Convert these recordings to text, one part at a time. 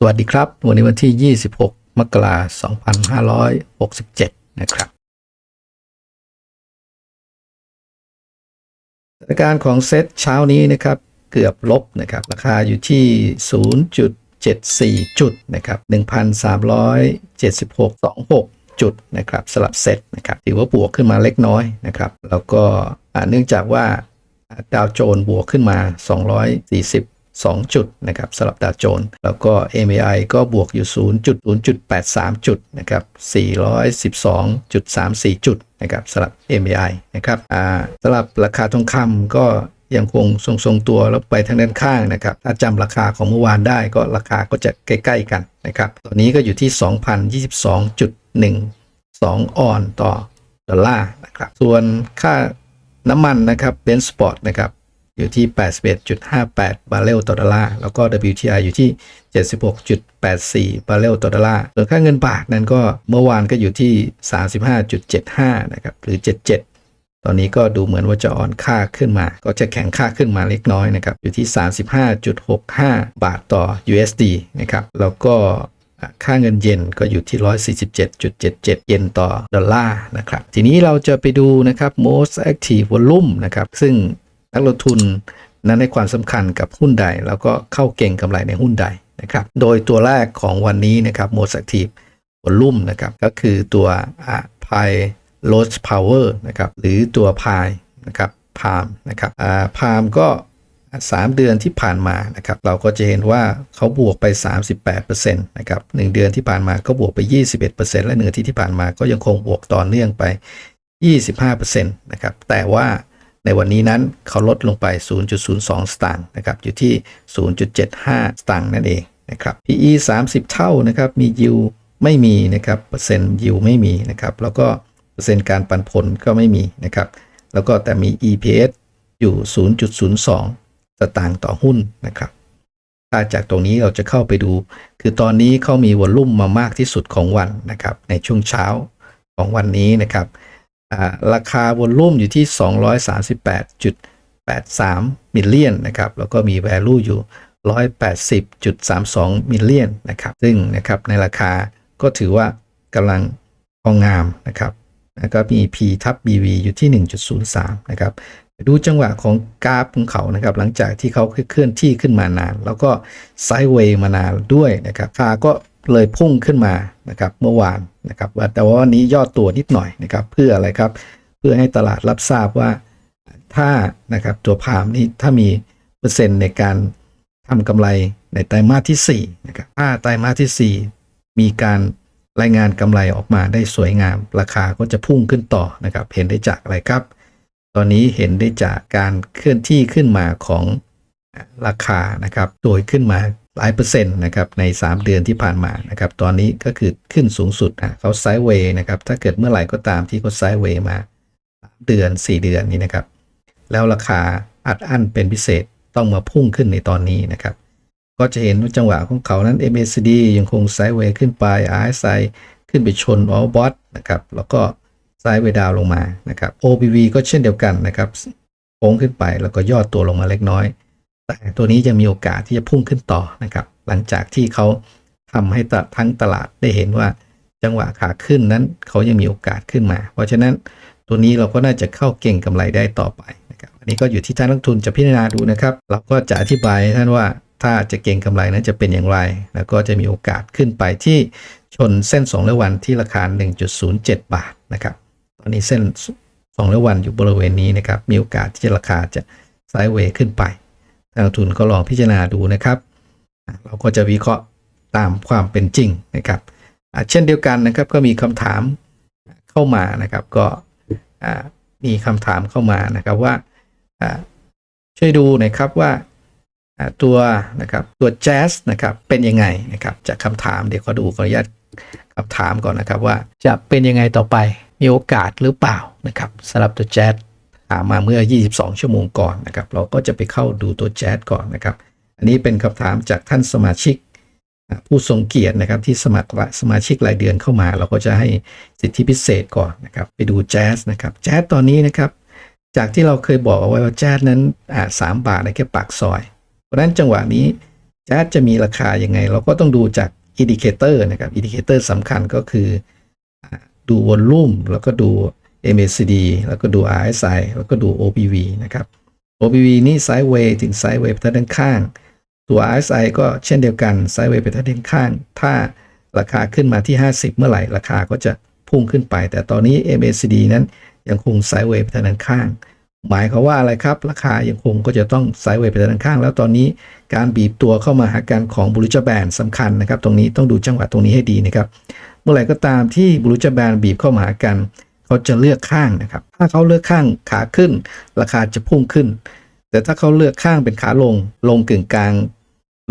สวัสดีครับ วันนี้วันที่ 26 มกราคม 2567 นะครับสถานการณ์ของเซตเช้านี้นะครับ เกือบลบนะครับ ราคาอยู่ที่ 0.74 จุดนะครับ 1,376.26 จุดนะครับสลับเซตนะครับถือว่าบวกขึ้นมาเล็กน้อยนะครับ แล้วก็เนื่องจากว่าดาวโจนส์บวกขึ้นมา 240 2 จุดนะครับสำหรับดาวโจนส์แล้วก็ MAI ก็บวกอยู่ 0.0.83 จุดนะครับ412.34 จุดนะครับสำหรับ MAI นะครับอ่าสำหรับราคาทองคำก็ยังคงทรงๆตัวแล้วไปทางด้านข้างนะครับ ถ้าจำราคาของเมื่อวานได้ก็ราคาก็จะใกล้ ๆ กันนะครับ ตอนนี้ก็อยู่ที่ 2,022.12 ออนต่อดอลลาร์นะครับ ส่วนค่าน้ำมันนะครับเบนสปอร์ตนะครับ อยู่ที่ 81.58 บาร์เรลต่อดอลลาร์ แล้วก็ WTI อยู่ที่ 76.84 บาร์เรลต่อดอลลาร์ ส่วนค่าเงินบาทนั้นก็เมื่อวานก็อยู่ที่ 35.75 นะครับ หรือ 77ตอนนี้ก็ดูเหมือนว่าจะอ่อนค่าขึ้นมา ก็จะแข็งค่าขึ้นมาเล็กน้อยนะครับ อยู่ที่ 35.65 บาทต่อ USD นะครับ แล้วก็ค่าเงินเยนก็อยู่ที่ 147.77 เยนต่อดอลลาร์นะครับ ทีนี้เราจะไปดูนะครับ most active volume นะครับ ซึ่ง นักลงทุนนั้นให้ความสำคัญกับหุ้นใด แล้วก็เข้าเก่งกำไรในหุ้นใดนะครับ โดยตัวแรกของวันนี้นะครับ most active volume นะครับก็คือตัว Pi Load Power นะครับหรือตัว Pi นะครับ Palm นะครับอ่า Palm ก็ 3 เดือนที่ผ่านมานะครับเราก็จะเห็นว่าเขาบวกไป 38%นะครับ1เดือนที่ผ่านมาก็บวกไป 21%และหนึ่งอทิตย์ที่ผ่านมาก็ยังคงบวกต่อเนื่องไป 25%นะครับแต่ว่า ในวันนี้นั้นเขาลดลงไป 0.02 สตางค์นะครับอยู่ที่ 0.75 สตางค์นั่นเองนะครับ PE 30 เท่านะครับมียิวไม่มีนะครับเปอร์เซ็นต์ยิวไม่มีนะครับแล้วก็เปอร์เซ็นต์การปันผลก็ไม่มีนะครับแล้วก็แต่มี EPS อยู่ 0.02 สตางค์ต่อหุ้นนะครับถ้าจากตรงนี้เราจะเข้าไปดู คือตอนนี้เขามีวอลลุ่มมามากที่สุดของวันนะครับในช่วงเช้าของวันนี้นะครับ ราคาวอลลุ่มอยู่ที่ 238.83 มิลเลียนนะครับ แล้วก็มี value อยู่ 180.32 มิลเลียนนะครับ ซึ่งนะครับในราคาก็ถือว่ากำลังพองามนะครับแล้วก็มี P ทับ BV อยู่ที่ 1.03 นะครับ ดูจังหวะของกราฟของเขานะครับ หลังจากที่เขาเคลื่อนที่ขึ้นมานาน แล้วก็ไซด์เวย์มานานด้วยนะครับราคาก็ เลยพุ่งขึ้นมานะครับเมื่อวานนะครับแต่ว่าวันนี้ย่อตัวนิดหน่อยนะครับเพื่ออะไรครับ เพื่อให้ตลาดรับทราบว่าถ้านะครับตัวพามนี้ถ้ามีเปอร์เซ็นต์ในการทำกำไรในไตรมาสที่4นะครับถ้าไตรมาสที่ 4 มีการรายงานกำไรออกมาได้สวยงาม ราคาก็จะพุ่งขึ้นต่อนะครับ เห็นได้จากอะไรครับ ตอนนี้เห็นได้จากการเคลื่อนที่ขึ้นมาของราคานะครับ โดยขึ้นมา หลายเปอร์เซ็นต์นะครับใน 3 เดือนที่ผ่านมานะครับตอนนี้ก็คือขึ้นสูงสุดนะเขาไซด์เวย์นะครับถ้าเกิดเมื่อไหร่ก็ตามที่เขาไซด์เวย์มา 3 เดือน 4 เดือนนี้นะครับ แล้วราคาอัดอั้นเป็นพิเศษต้องมาพุ่งขึ้นในตอนนี้นะครับ ก็จะเห็นว่าจังหวะของเขานั้น MACD ยังคงไซด์เวย์ขึ้นไป RSI ขึ้นไปชน All Bot นะครับแล้วก็ไซด์เวย์ดาวลงมานะครับ OBV ก็เช่นเดียวกันนะครับโค้งขึ้นไปแล้วก็ย่อตัวลงมาเล็กน้อย แต่ตัวนี้ยังมีโอกาสที่จะพุ่งขึ้นต่อนะครับ หลังจากที่เขาทำให้ตทั้งตลาดได้เห็นว่าจังหวะขาขึ้นนั้นเขายังมีโอกาสขึ้นมา เพราะฉะนั้นตัวนี้เราก็น่าจะเข้าเก่งกำไรได้ต่อไปนะครับอันนี้ก็อยู่ที่ท่านนักทุนจะพิจารณาดูนะครับ เราก็จะอธิบายท่านว่าถ้าจะเก่งกำไรนั้นจะเป็นอย่างไร แล้วก็จะมีโอกาสขึ้นไปที่ชนเส้น2ร้อยวันที่ราคา 1.07 บาทนะครับ ตอนนี้เส้น2ร้อยวันอยู่บริเวณนี้นะครับ มีโอกาสที่จะราคาจะไซด์เวย์ขึ้นไป นักลงทุนก็ลองพิจารณาดูนะครับ เราก็จะวิเคราะห์ตามความเป็นจริงนะครับเช่นเดียวกันนะครับก็มีคำถามเข้ามานะครับ ก็มีคำถามเข้ามานะครับว่าช่วยดูหน่อยครับว่าตัวนะครับตัวแจ๊สนะครับเป็นยังไงนะครับจากคำถามเดี๋ยวขอดูขออนุญาตคำถามก่อนนะครับว่าจะเป็นยังไงต่อไปมีโอกาสหรือเปล่านะครับสำหรับตัวแจ๊ส มมาเมื่อ 22 ชั่วโมงก่อนนะครับ เราก็จะไปเข้าดูตัวแจ๊ดก่อนนะครับ อันนี้เป็นคำถามจากท่านสมาชิก ผู้ทรงเกียรตินะครับที่สมัครสมาชิกรายเดือนเข้ามา เราก็จะให้สิทธิพิเศษก่อนนะครับ ไปดูแจ๊สนะครับแจ๊สตอนนี้นะครับ จากที่เราเคยบอกเอาไว้ว่าแจ๊สนั้นอ่าสามบาทในแค่ปากซอย เพราะฉะนั้นจังหวะนี้แจ๊สจะมีราคายังไง เราก็ต้องดูจากอินดิเคเตอร์นะครับอินดิเคเตอร์สำคัญก็คือดูวอลลุ่มแล้วก็ดู MACD แล้วก็ดู RSI แล้วก็ดู OPV นะครับ OPV นี่ไซด์เวย์ถึงไซด์เวย์ไปทางด้านข้าง ตัว RSI ก็เช่นเดียวกันไซด์เวย์ไปทางด้านข้าง ถ้าราคาขึ้นมาที่ 50 เมื่อไหร่ ราคาก็จะพุ่งขึ้นไป แต่ตอนนี้ MACD นั้นยังคงไซด์เวย์ไปทางด้านข้าง หมายความว่าอะไรครับ ราคายังคงก็จะต้องไซด์เวย์ไปทางด้านข้าง แล้วตอนนี้การบีบตัวเข้ามาหากันของบุรุษแบนสำคัญนะครับ ตรงนี้ต้องดูจังหวะตรงนี้ให้ดีนะครับ เมื่อไหร่ก็ตามที่บุรุษแบนบีบเข้ามาหากัน เขาจะเลือกข้างนะครับ ถ้าเขาเลือกข้างขาขึ้น ราคาจะพุ่งขึ้น แต่ถ้าเขาเลือกข้างเป็นขาลง ลงกึ่งกลาง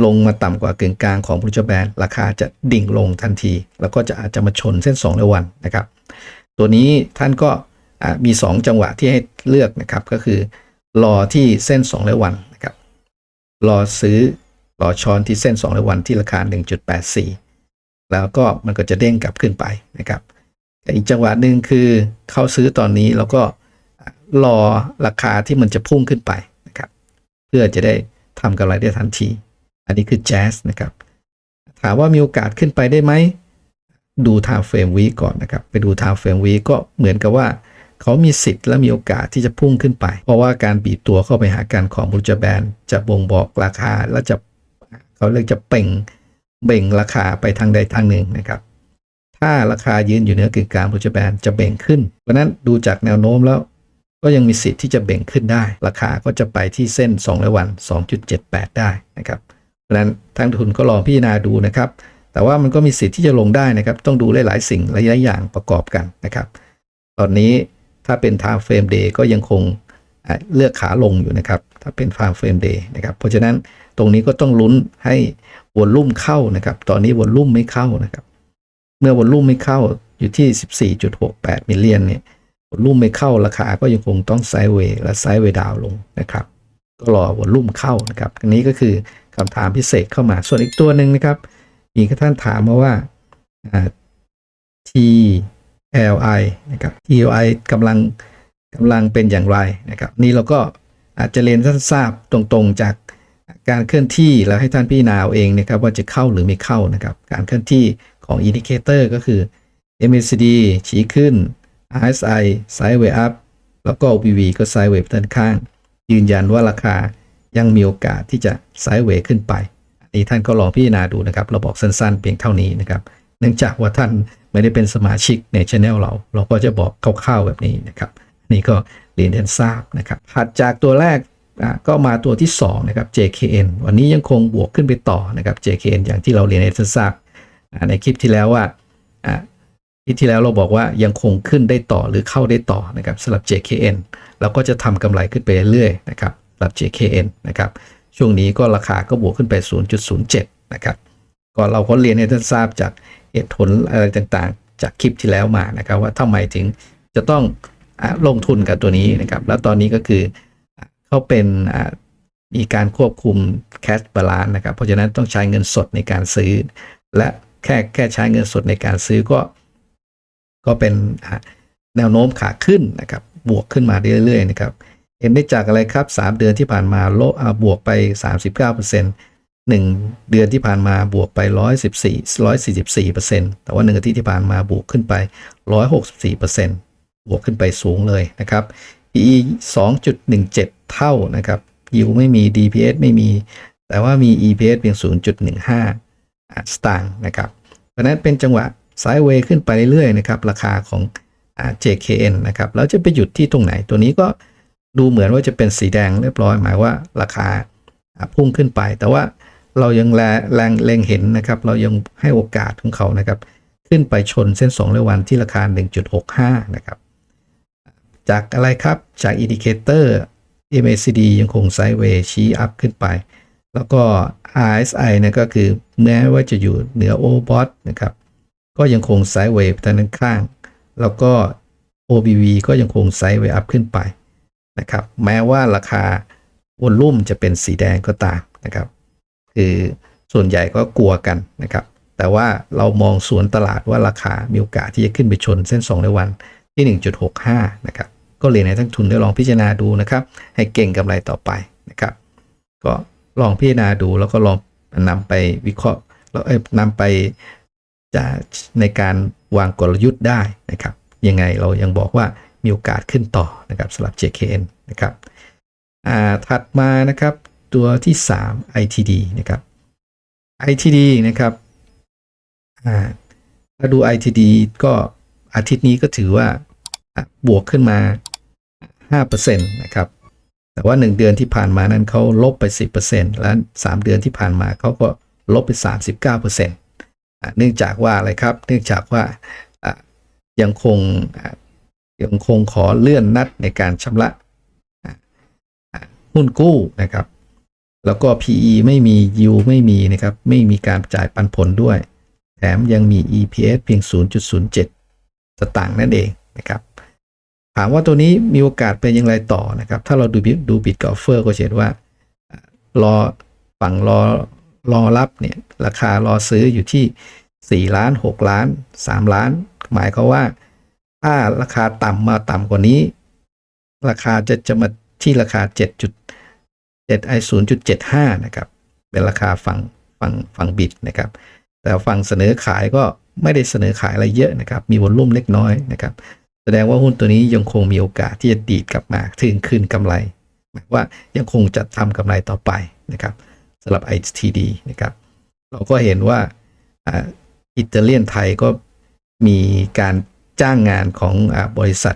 ลงมาต่ำกว่ากึ่งกลางของบรุษแบนราคาจะดิ่งลงทันที แล้วก็จะอาจจะมาชนเส้น2ระวันนะครับ ตัวนี้ท่านก็มี 2 จังหวะที่ให้เลือกนะครับ ก็คือ รอที่เส้น2ระวันนะครับ รอซื้อรอช้อนที่เส้น2ระวันที่ราคา 1.84 แล้วก็มันก็จะเด้งกลับขึ้นไปนะครับ แต่อีกจังหวะหนึ่งคือเข้าซื้อตอนนี้แล้วก็รอราคาที่มันจะพุ่งขึ้นไปนะครับ เพื่อจะได้ทำกำไรได้ทันที อันนี้คือแจ๊สนะครับ ถามว่ามีโอกาสขึ้นไปได้ไหม ดู time frame week ก่อนนะครับ ไปดู time frame week ก็เหมือนกับว่าเขามีสิทธิ์และมีโอกาสที่จะพุ่งขึ้นไป เพราะว่าการบีบตัวเข้าไปหากันของบูจแบนจะบ่งบอกราคาและจะเขาเรียกจะเป่งเบ่งราคาไปทางใดทางหนึ่งนะครับ ถ้าราคายืนอยู่เหนือกึ่งกลางบูจแบนจะเบ่งขึ้นเพราะนั้นดูจากแนวโน้มแล้ว ก็ยังมีสิทธิ์ที่จะเบ่งขึ้นได้ ราคาก็จะไปที่เส้น2ระวัน 2.78 ได้นะครับเพราะนั้นทางทุนก็ลองพิจารณาดูนะครับ แต่ว่ามันก็มีสิทธิ์ที่จะลงได้นะครับ ต้องดูหลาย ๆ สิ่งหลายๆอย่างประกอบกันนะครับ ตอนนี้ถ้าเป็น time frame day ก็ยังคงเลือกขาลงอยู่นะครับ ถ้าเป็น time frame day นะครับ เพราะฉะนั้นตรงนี้ก็ต้องลุ้นให้วอลลุ่มเข้านะครับ ตอนนี้วอลลุ่มไม่เข้านะครับ เมื่อวอลลุ่มไม่เข้าอยู่ที่ 14.68มิลเลียนเนี่ยวอลลุ่มไม่เข้าราคาก็ยังคงต้องไซด์เวย์และไซด์เวย์ดาวลงนะครับ ก็รอวอลลุ่มเข้านะครับ อันนี้ก็คือคำถามพิเศษเข้ามา ส่วนอีกตัวหนึ่งนะครับมีท่านถามมาว่าอ่า TLI นะครับ TLI กำลังกำลังเป็นอย่างไรนะครับ นี่เราก็อาจจะเรียนท่านทราบตรงๆจาก การเคลื่อนที่แล้วให้ท่านพิจารณาเอาเองนะครับว่าจะเข้าหรือไม่เข้านะครับ การเคลื่อนที่ของอินดิเคเตอร์ก็คือ MACD ชี้ขึ้น RSI Sideway Up แล้วก็ OPV ก็ Sideway ด้านข้าง ยืนยันว่าราคายังมีโอกาสที่จะ Sideway ขึ้นไป อันนี้ท่านก็ลองพิจารณาดูนะครับ เราบอกสั้นๆ เพียงเท่านี้นะครับ เนื่องจากว่าท่านไม่ได้เป็นสมาชิกในช anel เรา เราก็จะบอกคร่าวๆแบบนี้นะครับ นี่ก็เรียนท่านทราบนะครับถัดจากตัวแรก ก็มาตัวที่2นะครับ JKN วันนี้ยังคงบวกขึ้นไปต่อนะครับ JKN อย่างที่เราเรียนให้ท่านทราบอะในคลิปที่แล้วว่าคลิปที่แล้วเราบอกว่ายังคงขึ้นได้ต่อหรือเข้าได้ต่อนะครับสำหรับ JKN เราก็จะทำกำไรขึ้นไปเรื่อยๆนะครับสำหรับ JKN นะครับช่วงนี้ก็ราคาก็บวกขึ้นไป 0.07 นะครับก็เราก็เรียนให้ท่านทราบจากเหตุผลอะไรต่างๆ จากคลิปที่แล้วมานะครับว่าทำไมถึงจะต้องลงทุนกับตัวนี้นะครับแล้วตอนนี้ก็คือ เขาเป็นมีการควบคุม cash balance นะครับ เพราะฉะนั้นต้องใช้เงินสดในการซื้อ และแค่แค่ใช้เงินสดในการซื้อก็ ก็เป็นแนวโน้มขาขึ้นนะครับ บวกขึ้นมาเรื่อยๆนะครับเห็นได้จากอะไรครับ 3 เดือนที่ผ่านมาโลอ่าบวกไป 39% 1 เดือนที่ผ่านมาบวกไป 114 144%แต่ว่า1อาทิตย์ที่ผ่านมาบวกขึ้นไป 164%บวกขึ้นไปสูงเลยนะครับ PE 2.17 เท่านะครับยิวไม่มี DPS ไม่มี แต่ว่ามี EPS เพียง 0.15อ่าสตางค์นะครับ เพราะนั้นเป็นจังหวะไซด์เวย์ขึ้นไปเรื่อยๆนะครับ ราคาของอ JKN นะครับแล้วจะไปหยุดที่ตรงไหนตัวนี้ก็ดูเหมือนว่าจะเป็นสีแดงเรียบร้อย หมายว่าราคาพุ่งขึ้นไป แต่ว่าเรายังแรงเล็งเห็นนะครับ เรายังให้โอกาสของเขานะครับ ขึ้นไปชนเส้น2ระวันที่ราคา 1.65 นะครับ จากอะไรครับ จากอินดิเคเตอร์ MACD ยังคงไซด์เวย์ชี้อัพขึ้นไป แล้วก็ RSI นี่ยก็คือแม้ว่าจะอยู่เหนือ OBOT นะครับ ก็ยังคงไซด์เวย์ไปทางด้านข้าง แล้วก็ OBV ก็ยังคงไซด์เวย์อัพขึ้นไปนะครับ แม้ว่าราคาวอลลุ่มจะเป็นสีแดงก็ตามนะครับ คือส่วนใหญ่ก็กลัวกันนะครับ แต่ว่าเรามองสวนตลาดว่าราคามีโอกาสที่จะขึ้นไปชนเส้น 2 ในวันที่ 1.65 นะครับ ก็เรียนให้ทั้งทุนได้ลองพิจารณาดูนะครับ ให้เก่งกำไรต่อไปนะครับ ก็ลองพิจารณาดูแล้วก็ลองนำไปวิเคราะห์แล้วเอ้ยนำไปจะในการวางกลยุทธ์ได้นะครับ ยังไงเรายังบอกว่ามีโอกาสขึ้นต่อนะครับสำหรับ JKN นะครับอ่าถัดมานะครับตัวที่ 3 ITD นะครับ ITD นะครับถ้าดู ITD ก็อาทิตย์นี้ก็ถือว่าบวกขึ้นมา 5%นะครับแต่ว่า 1 เดือนที่ผ่านมานั้นเขาลบไป 10%และ3 เดือนที่ผ่านมาเขาก็ลบไป 39%อะเนื่องจากว่าอะไรครับ เนื่องจากว่ายังคงยังคงขอเลื่อนนัดในการชำระอะอะหุ้นกู้นะครับ แล้วก็ PE ไม่มี yield ไม่มีนะครับ ไม่มีการจ่ายปันผลด้วย แถมยังมี EPS เพียง 0.07 สตางค์นั่นเองนะครับ ถามว่าตัวนี้มีโอกาสเป็นอย่างไรต่อนะครับ ถ้าเราดูบิดูบิตกับออฟเฟอร์ก็เห็นว่ารอฝั่งรอรอรับเนี่ยราคารอซื้ออยู่ที่ 4 ล้าน 6 ล้าน 3 ล้าน หมายความว่า ถ้าราคาต่ำมาต่ำกว่านี้ ราคาจะจะมาที่ราคา 7.7ไอ0.75 นะครับ เป็นราคาฝั่งฝั่งฝั่งบิตนะครับ แต่ฝั่งเสนอขายก็ไม่ได้เสนอขายอะไรเยอะนะครับ มีวอลลุ่มเล็กน้อยนะครับ แสดงว่าหุ้นตัวนี้ยังคงมีโอกาสที่จะดีดกลับมาถึงคืนกำไร หมายว่ายังคงจะทำกำไรต่อไปนะครับสำหรับ ITD นะครับ เราก็เห็นว่าอิตาเลียนไทยก็มีการจ้างงานของอบริษัท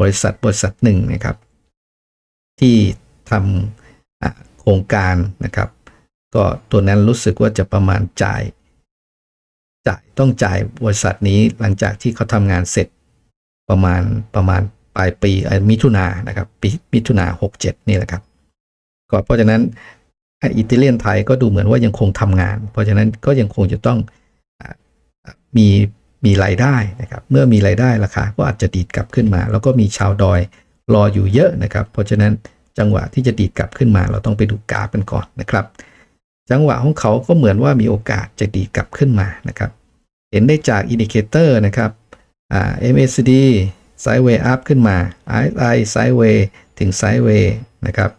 บริษัทบริษัทหนึ่งนะครับ ที่ทำโครงการนะครับ ก็ตัวนั้นรู้สึกว่าจะประมาณจ่ายจ่ายต้องจ่ายบริษัทนี้หลังจากที่เขาทำงานเสร็จ ประมาณประมาณปลายปีมิถุนานะครับปีมิถุนาหกเจ็ดนี่แหละครับก็เพราะฉะนั้นอิตาเลียนไทยก็ดูเหมือนว่ายังคงทำงาน เพราะฉะนั้นก็ยังคงจะต้องมีมีรายได้นะครับเมื่อมีรายได้ราคาก็อาจจะดีดกลับขึ้นมา แล้วก็มีชาวดอยรออยู่เยอะนะครับ เพราะฉะนั้นจังหวะที่จะดีดกลับขึ้นมา เราต้องไปดูกราฟกันก่อนนะครับ จังหวะของเขาก็เหมือนว่ามีโอกาสจะดีดกลับขึ้นมานะครับ เห็นได้จากอินดิเคเตอร์นะครับ อ่า MACD ไซด์เวย์อัพขึ้นมา RSI ไซด์เวย์ถึงไซด์เวย์นะครับ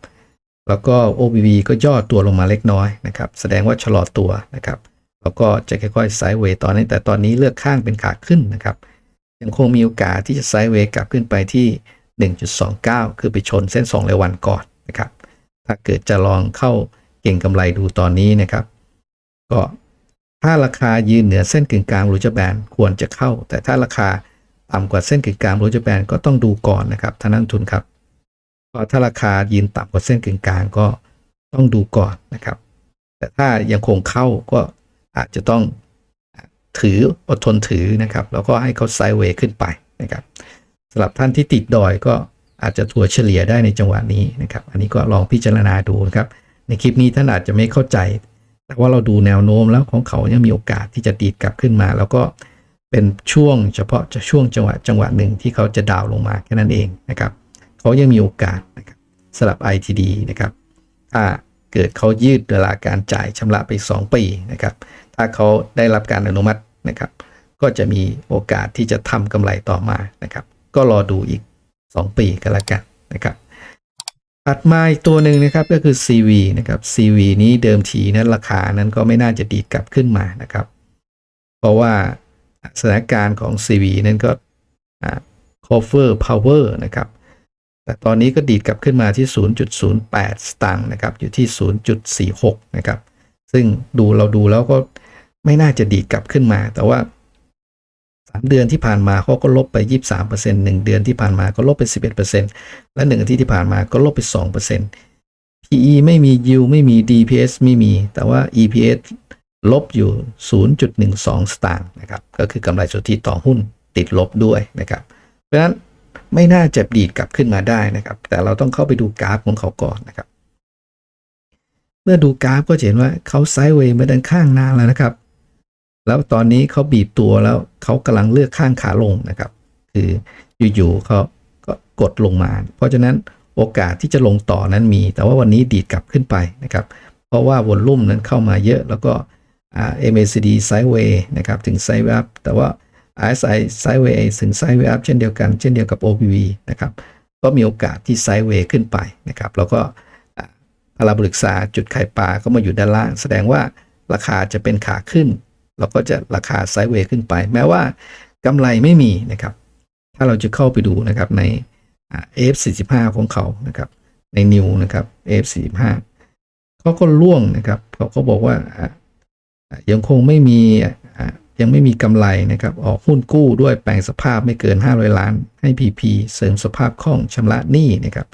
แล้วก็ OBV ก็ย่อตัวลงมาเล็กน้อยนะครับ แสดงว่าชะลอตัวนะครับ แล้วก็จะค่อยๆไซด์เวย์ตอนนี้ แต่ตอนนี้เลือกข้างเป็นขาขึ้นนะครับ ยังคงมีโอกาสที่จะไซด์เวย์กลับขึ้นไปที่ 1.29 คือไปชนเส้น2รายวันก่อนนะครับ ถ้าเกิดจะลองเข้าเก่งกำไรดูตอนนี้นะครับ ก็ ถ้าราคายืนเหนือเส้นกึ่งกลางรูจะแบนควรจะเข้า แต่ถ้าราคาต่ำกว่าเส้นกึ่งกลางรูจะแบนก็ต้องดูก่อนนะครับท่านนักทุนครับก็ถ้าราคายืนต่ำกว่าเส้นกึ่งกลางก็ต้องดูก่อนนะครับ แต่ถ้ายังคงเข้าก็อาจจะต้องถืออดทนถือนะครับ แล้วก็ให้เขาไซด์เวย์ขึ้นไปนะครับสำหรับท่านที่ติดดอยก็อาจจะถัวเฉลี่ยได้ในจังหวะนี้นะครับ อันนี้ก็ลองพิจารณาดูนะครับ ในคลิปนี้ท่านอาจจะไม่เข้าใจ แต่ว่าเราดูแนวโน้มแล้วของเขายังมีโอกาสที่จะดีดกลับขึ้นมา แล้วก็เป็นช่วงเฉพาะจะช่วงจังหวะจังหวะหนึ่งที่เขาจะดาวลงมาแค่นั้นเองนะครับเขายังมีโอกาสนะครับสำหรับ ITD นะครับถ้าเกิดเขายืดเวลาการจ่ายชำระไป 2 ปีนะครับ ถ้าเขาได้รับการอนุมัตินะครับ ก็จะมีโอกาสที่จะทำกำไรต่อมานะครับ ก็รอดูอีก 2 ปีกันละกันนะครับ ถัดมาอีกตัวหนึ่งนะครับก็คือ CV นะครับ CV นี้เดิมทีนั้นราคานั้นก็ไม่น่าจะดีดกลับขึ้นมานะครับ เพราะว่าสถานการณ์ของ CV นั้นก็ cover power นะครับ แต่ตอนนี้ก็ดีดกลับขึ้นมาที่ 0.08 สตางค์นะครับ อยู่ที่ 0.46 นะครับ ซึ่งดูเราดูแล้วก็ไม่น่าจะดีดกลับขึ้นมา แต่ว่า 3 เดือนที่ผ่านมาเขาก็ลบไป 23% 1 เดือนที่ผ่านมาก็ลบไป 11%และ 1 อาทิตย์ที่ผ่านมาก็ลบไป 2% PE ไม่มี yield ไม่มี DPS ไม่มี แต่ว่า EPS ลบอยู่ 0.12 สตางค์นะครับก็คือกำไรสุทธิต่อหุ้นติดลบด้วยนะครับเพราะฉะนั้นไม่น่าจะดีดกลับขึ้นมาได้นะครับ แต่เราต้องเข้าไปดูกราฟของเขาก่อนนะครับ เมื่อดูกราฟก็เห็นว่าเขาไซด์เวย์มาด้านข้างนานแล้วนะครับ แล้วตอนนี้เขาบีบตัวแล้วเขากำลังเลือกข้างขาลงนะครับ คืออยู่ๆเขาก็กดลงมา เพราะฉะนั้นโอกาสที่จะลงต่อนั้นมี แต่ว่าวันนี้ดีดกลับขึ้นไปนะครับ เพราะว่าวอลลุ่มนั้นเข้ามาเยอะแล้วก็ MACD ไซด์เวย์นะครับถึงไซเวย์แต่ว่า RSI ไซเวย์ถึงไซเวย์เช่นเดียวกัน เช่นเดียวกับ OBV นะครับก็มีโอกาสที่ไซเวย์ขึ้นไปนะครับแล้วก็พาราบลิกซาจุดไข่ปลาก็มาอยู่ด้านล่าง แสดงว่าราคาจะเป็นขาขึ้น เราก็จะราคาไซด์เวย์ขึ้นไป แม้ว่ากำไรไม่มีนะครับ ถ้าเราจะเข้าไปดูนะครับใน F45 ของเขานะครับ ในนิวนะครับ F45 เขาก็ล่วงนะครับ เขาก็บอกว่ายังคงไม่มียังไม่มีกำไรนะครับ ออกหุ้นกู้ด้วยแปลงสภาพไม่เกิน 500 ล้าน ให้ PP เสริมสภาพคล่องชำระหนี้นะครับ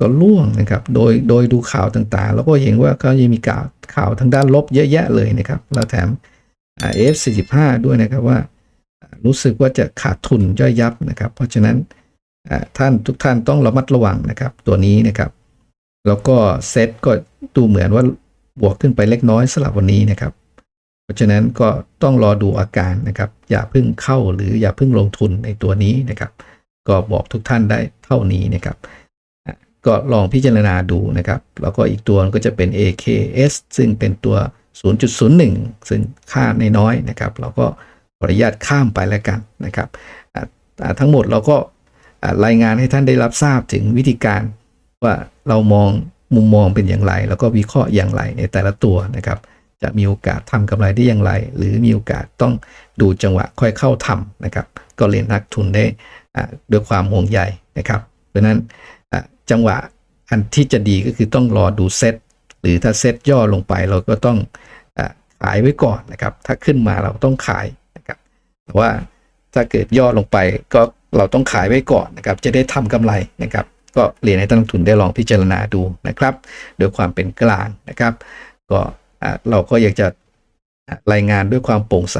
ก็ล่วงนะครับ โดยโดยดูข่าวต่างๆ แล้วก็เห็นว่าเขายังมีข่าวข่าวทางด้านลบเยอะแยะเลยนะครับ แล้วแถม F45 ด้วยนะครับว่า รู้สึกว่าจะขาดทุนย่อยยับนะครับ เพราะฉะนั้นท่านทุกท่านต้องระมัดระวังนะครับ ตัวนี้นะครับ แล้วก็เซ็ตก็ดูเหมือนว่าบวกขึ้นไปเล็กน้อยสำหรับวันนี้นะครับ เพราะฉะนั้นก็ต้องรอดูอาการนะครับ อย่าเพิ่งเข้าหรืออย่าเพิ่งลงทุนในตัวนี้นะครับ ก็บอกทุกท่านได้เท่านี้นะครับ ก็ลองพิจารณาดูนะครับ แล้วก็อีกตัวก็จะเป็น AKS ซึ่งเป็นตัว 0.01 ซึ่งค่าในน้อยนะครับ เราก็ขออนุญาตข้ามไปแล้วกันนะครับ ทั้งหมดเราก็รายงานให้ท่านได้รับทราบถึงวิธีการว่าเรามองมุมมองเป็นอย่างไร แล้วก็วิเคราะห์อย่างไรในแต่ละตัวนะครับ จะมีโอกาสทำกำไรได้อย่างไร หรือมีโอกาสต้องดูจังหวะค่อยเข้าทำนะครับ ก็เรียนนักทุนได้ด้วยความห่วงใยนะครับ เพราะนั้นจังหวะอันที่จะดีก็คือต้องรอดูเซต หรือถ้าเซตย่อลงไปเราก็ต้องอขายไว้ก่อนนะครับ ถ้าขึ้นมาเราต้องขายนะครับแต่ว่าถ้าเกิดย่อลงไปก็เราต้องขายไว้ก่อนนะครับ จะได้ทำกำไรนะครับ ก็เรียนให้ท่านลงทุนได้ลองพิจารณาดูนะครับโดยความเป็นกลางนะครับ ก็เราก็อยากจะรายงานด้วยความโปร่งใส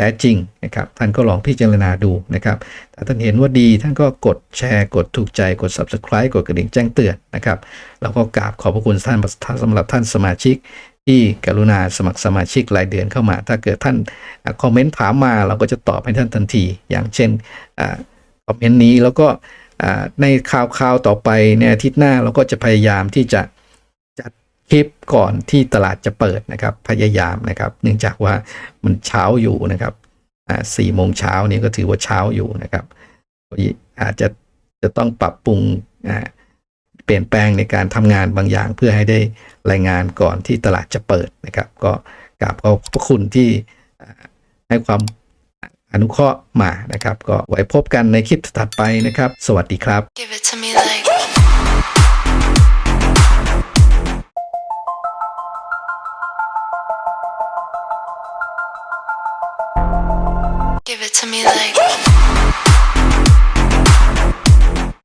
ท้จริงนะครับ ท่านก็ลองพิจารณาดูนะครับ ถ้าท่านเห็นว่าดีท่านก็กดแชร์ กดถูกใจ กด subscribe กดกระดิ่งแจ้งเตือนนะครับ แล้วก็กราบขอบพระคุณท่านสำหรับท่านสมาชิกที่กรุณาสมัครสมาชิกรายเดือนเข้ามา ถ้าเกิดท่านคอมเมนต์ถามมาเราก็จะตอบให้ท่านทันที อย่างเช่นคอมเมนต์นี้แล้วก็ในข่าวข่าวต่อไปในอาทิตย์หน้าเราก็จะพยายามที่จะ คลิปก่อนที่ตลาดจะเปิดนะครับ พยายามนะครับ เนื่องจากว่ามันเช้าอยู่นะครับสี่โมงเช้านี้ก็ถือว่าเช้าอยู่นะครับ อาจจะจะต้องปรับปรุงเปลี่ยนแปลงในการทำงานบางอย่างเพื่อให้ได้รายงานก่อนที่ตลาดจะเปิดนะครับ ก็กราบขอบพระคุณที่ให้ความอนุเคราะห์มานะครับ ก็ไว้พบกันในคลิปถัดไปนะครับ สวัสดีครับ like.